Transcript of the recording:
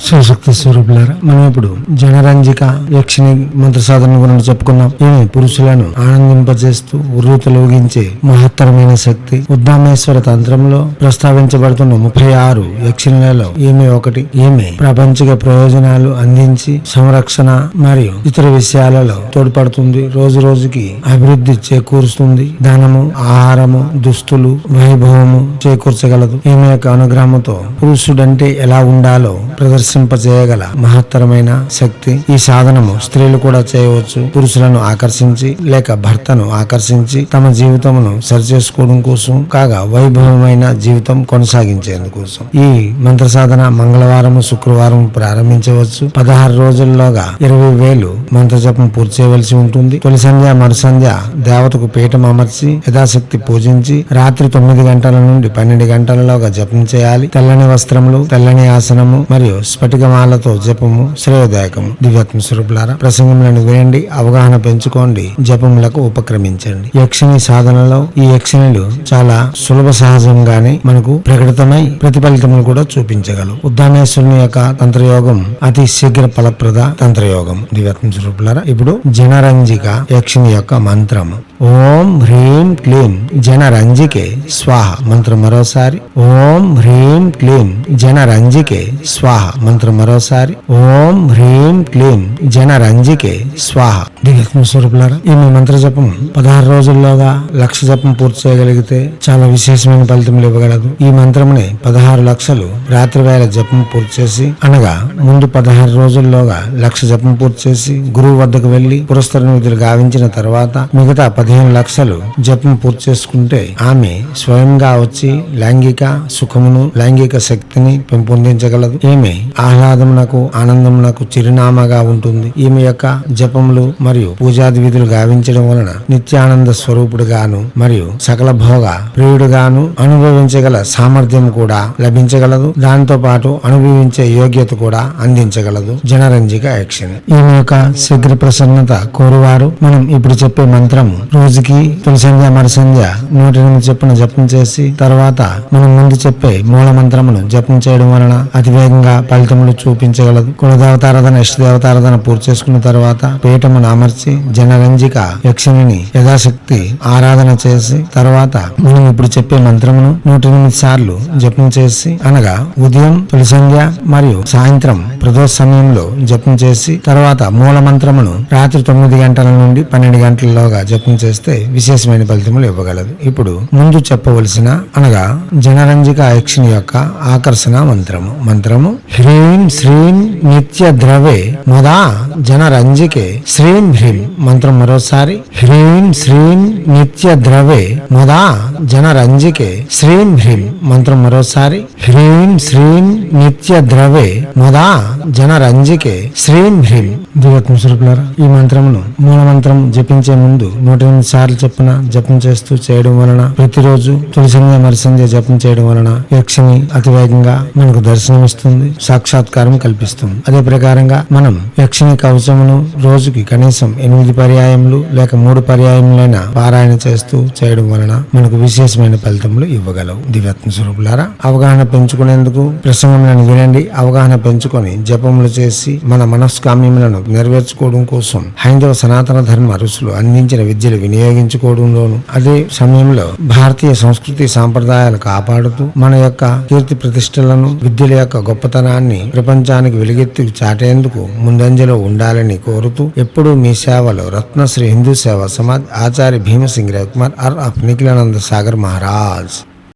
శివశక్తి స్వరూపులారా మనం ఇప్పుడు జనరంజిక యక్షిని మంత్ర సాధన గురించి చెప్పుకున్నాం. ఈమె పురుషులను ఆనందింపజేస్తూ ఉర్రూతలోగించే మహత్తరమైన శక్తి ఉద్దామేశ్వర తంత్రంలో ప్రస్తావించబడుతున్న ముప్పై ఆరు యక్షిణులలో ఈమె ఒకటి? ఈమె ప్రపంచిక ప్రయోజనాలు అందించి సంరక్షణ మరియు ఇతర విషయాలలో తోడ్పడుతుంది. రోజు రోజుకి అభివృద్ధి చేకూరుస్తుంది. ధనము ఆహారము దుస్తులు వైభవము చేకూర్చగలదు. ఈమె యొక్క అనుగ్రహంతో పురుషుడంటే ఎలా ఉండాలో ఆకర్షింపజేయగల మహత్తరమైన శక్తి ఈ సాధనము స్త్రీలు కూడా చేయవచ్చు పురుషులను ఆకర్షించి లేక భర్తను ఆకర్షించి తమ జీవితమును సరిచేసుకోవడం కోసం కాగా వైభవమైన జీవితం కొనసాగించేందుకోసం. ఈ మంత్ర సాధన మంగళవారం శుక్రవారం ప్రారంభించవచ్చు. పదహారు రోజుల్లోగా ఇరవై వేలు మంత్ర జపం పూర్తి చేయవలసి ఉంటుంది. తొలి సంధ్య మరు సంధ్య దేవతకు పీఠం అమర్చి యథాశక్తి పూజించి రాత్రి తొమ్మిది గంటల నుండి పన్నెండు గంటలలోగా జపం చేయాలి. తెల్లని వస్త్రములు తెల్లని ఆసనము మరియు స్ఫటికమాలతో జపము శ్రేయోదాయకము. దివ్యాత్మ స్వరూపులారా ప్రసంగములను వినండి అవగాహన పెంచుకోండి జపములకు ఉపక్రమించండి. యక్షిణి సాధనలో ఈ యక్షిణులు చాలా సులభ సహజంగానే మనకు ప్రకటితమై ప్రతిఫలితములు కూడా చూపించగలవు. ఉద్దానేశ్వరుని యొక్క తంత్రయోగం అతి శీఘ్ర ఫలప్రద తంత్రయోగం. దివ్యాత్మ స్వరూపులారా ఇప్పుడు జనరంజిక యక్షిణి యొక్క మంత్రము ఓం హ్రీం క్లీం జనరంజికే స్వాహ. మంత్రం మరోసారి. ఓం హ్రీం క్లీం జనరంజికే స్వాహ. మంత్రం మరోసారి. ఓం హ్రీం క్లీం జనరంజికే స్వాహ. దివ్యాత్మ స్వరూపులారా? ఈ మీ మంత్ర జపం పదహారు రోజుల్లోగా లక్ష జపం పూర్తి చేయగలిగితే చాలా విశేషమైన ఫలితములు ఇవ్వగలదు ఈ మంత్రముని పదహారు లక్షలు రాత్రి వేళ జపం పూర్తి చేసి అనగా ముందు పదహారు రోజుల్లోగా లక్ష జపం పూర్తి చేసి గురువు వద్దకు వెళ్ళి పురస్కర నిధులు గావించిన తర్వాత మిగతా పదిహేను లక్షలు జపం పూర్తి చేసుకుంటే ఆమె స్వయంగా వచ్చి లైంగిక సుఖమును లైంగిక శక్తిని పెంపొందించగలదు. ఈమె ఆహ్లాదమునకు ఆనందమునకు చిరునామాగా ఉంటుంది. ఈమె యొక్క జపములు మరియు పూజాది విధులు గావించడం వలన నిత్యానంద స్వరూపుడుగాను మరియు సకల భోగ ప్రియుడుగాను అనుభవించగల సామర్థ్యం కూడా లభించగలదు. దాంతో పాటు అనుభవించే యోగ్యత కూడా అందించగలదు. జనరంజిక యాక్షన్. ఈమె యొక్క శీఘ్ర ప్రసన్నత కోరువారు. మనం ఇప్పుడు చెప్పే మంత్రము రోజుకి తొలి మరుసంధ్య నూట ఎనిమిది చొప్పున జపం చేసి తర్వాత మనం ముందు చెప్పే మూల మంత్రమును జపం చేయడం వలన అతివేగంగా ఫలితములు చూపించగలదు కులదేవతారాధన ఇష్ట దేవతారాధన పూర్తి చేసుకున్న తర్వాత పీఠమును అమర్చి జనరంజిక యక్షిణిని యథాశక్తి ఆరాధన చేసి తర్వాత మనం ఇప్పుడు చెప్పే మంత్రమును నూట ఎనిమిది సార్లు జపం చేసి అనగా ఉదయం తొలి మరియు సాయంత్రం ప్రదోష సమయంలో జపం చేసి తర్వాత మూల మంత్రమును రాత్రి తొమ్మిది గంటల నుండి పన్నెండు గంటలలోగా జపం చేస్తే విశేషమైన ఫలితములు ఇవ్వగలదు. ఇప్పుడు ముందు చెప్పవలసిన అనగా జనరంజిక యక్షిణి యొక్క ఆకర్షణ మంత్రము. మంత్రము హ్రీ శ్రీం నిత్య ద్రవే ముదా జనరంజికే. శ్రీం హ్రీం మంత్రం మరోసారి. హ్రీం శ్రీం నిత్య ద్రవే ముదా జనరంజికే. శ్రీం హ్రీం మంత్రం మరోసారి. హ్రీం శ్రీం నిత్య ద్రవే ముదా జనరంజికే. శ్రీం హ్రీం. దివత్మ స్వరూపులారా ఈ మంత్రమును మూల మంత్రం జపించే ముందు నూట ఎనిమిది సార్లు చొప్పున జపం చేస్తూ చేయడం వలన ప్రతిరోజు తొలి సంధ్య జపం చేయడం వలన యక్షిని అతివేగంగా మనకు దర్శనమిస్తుంది. సాక్షాత్కారం కల్పిస్తుంది. అదే ప్రకారంగా మనం యక్షిని కవచమును రోజుకి కనీసం ఎనిమిది పర్యాయములు లేక మూడు పర్యాయములైన పారాయణ చేస్తూ చేయడం వలన మనకు విశేషమైన ఫలితములు ఇవ్వగలవు. దివ్యాత్మ స్వరూపులారా అవగాహన పెంచుకునేందుకు ప్రసంగములను వినండి. అవగాహన పెంచుకొని జపములు చేసి మన మనస్కామ్యములను నెరవేర్చుకోవడం కోసం హైందవ సనాతన ధర్మ ఋషులు అందించిన విద్యలు వినియోగించుకోవడంలోను అదే సమయంలో భారతీయ సంస్కృతి సాంప్రదాయాలు కాపాడుతూ మన యొక్క కీర్తి ప్రతిష్టలను విద్యల యొక్క గొప్పతనాన్ని ప్రపంచానికి వెలుగెత్తి చాటేందుకు ముందంజలో ఉండాలని కోరుతూ ఎప్పుడూ మీ సేవలో రత్నశ్రీ హిందూ సేవ సమాజ్ ఆచార్య భీమసింగ్ రవికుమార్ ఆర్ ఆఫ్ నిఖిలానంద సాగర్ మహారాజ్.